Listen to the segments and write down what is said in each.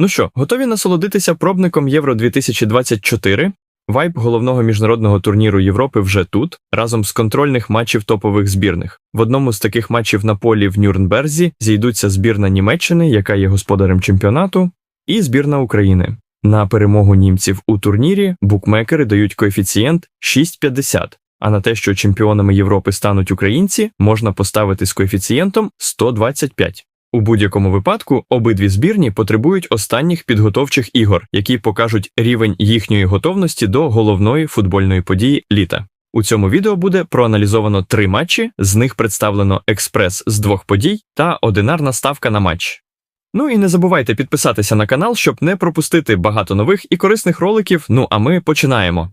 Ну що, готові насолодитися пробником Євро 2024? Вайб головного міжнародного турніру Європи вже тут, разом з контрольних матчів топових збірних. В одному з таких матчів на полі в Нюрнберзі зійдуться збірна Німеччини, яка є господарем чемпіонату, і збірна України. На перемогу німців у турнірі букмекери дають коефіцієнт 6,50, а на те, що чемпіонами Європи стануть українці, можна поставити з коефіцієнтом 125. У будь-якому випадку обидві збірні потребують останніх підготовчих ігор, які покажуть рівень їхньої готовності до головної футбольної події літа. У цьому відео буде проаналізовано три матчі, з них представлено експрес з двох подій та одинарна ставка на матч. Ну і не забувайте підписатися на канал, щоб не пропустити багато нових і корисних роликів. Ну а ми починаємо.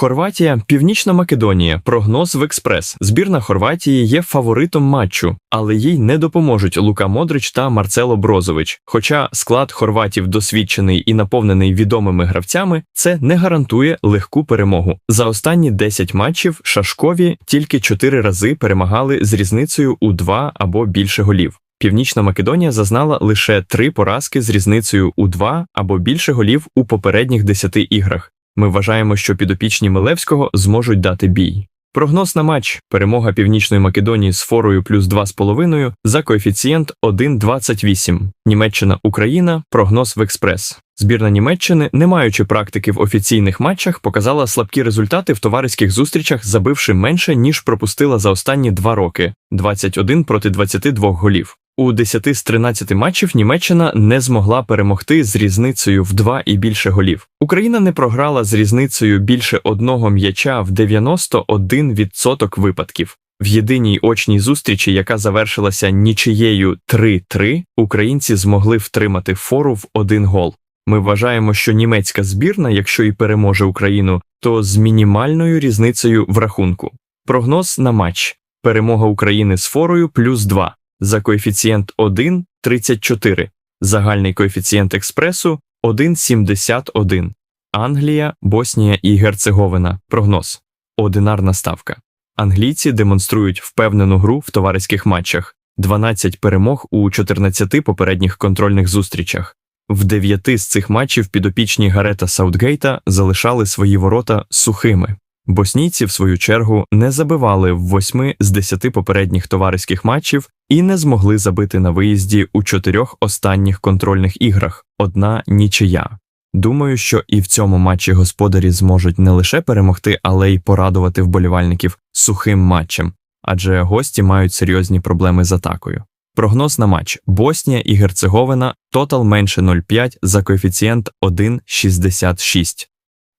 Хорватія, Північна Македонія, прогноз в експрес. Збірна Хорватії є фаворитом матчу, але їй не допоможуть Лука Модрич та Марцело Брозович. Хоча склад хорватів досвідчений і наповнений відомими гравцями, це не гарантує легку перемогу. За останні 10 матчів Шашкові тільки 4 рази перемагали з різницею у 2 або більше голів. Північна Македонія зазнала лише три поразки з різницею у 2 або більше голів у попередніх 10 іграх. Ми вважаємо, що підопічні Милевського зможуть дати бій. Прогноз на матч перемога Північної Македонії з форою плюс 2,5 за коефіцієнт 1,28. Німеччина Україна прогноз в експрес. Збірна Німеччини, не маючи практики в офіційних матчах, показала слабкі результати в товариських зустрічах, забивши менше ніж пропустила за останні два роки 21 проти 22 голів. У 10 з 13 матчів Німеччина не змогла перемогти з різницею в 2 і більше голів. Україна не програла з різницею більше одного м'яча в 91% випадків. В єдиній очній зустрічі, яка завершилася нічиєю 3-3, українці змогли втримати фору в один гол. Ми вважаємо, що німецька збірна, якщо і переможе Україну, то з мінімальною різницею в рахунку. Прогноз на матч: перемога України з форою плюс 2 за коефіцієнт 1,34, загальний коефіцієнт експресу 1,71. Англія, Боснія і Герцеговина. Прогноз. Одинарна ставка. Англійці демонструють впевнену гру в товариських матчах, 12 перемог у 14 попередніх контрольних зустрічах. В 9 з цих матчів підопічні Гарета Саутгейта залишали свої ворота сухими. Боснійці, в свою чергу, не забивали в 8 з 10 попередніх товариських матчів і не змогли забити на виїзді у чотирьох останніх контрольних іграх одна нічия. Думаю, що і в цьому матчі господарі зможуть не лише перемогти, але й порадувати вболівальників сухим матчем, адже гості мають серйозні проблеми з атакою. Прогноз на матч Боснія і Герцеговина тотал менше 0,5 за коефіцієнт 1,66.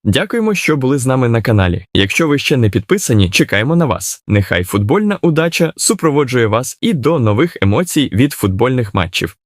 Дякуємо, що були з нами на каналі. Якщо ви ще не підписані, чекаємо на вас. Нехай футбольна удача супроводжує вас і до нових емоцій від футбольних матчів.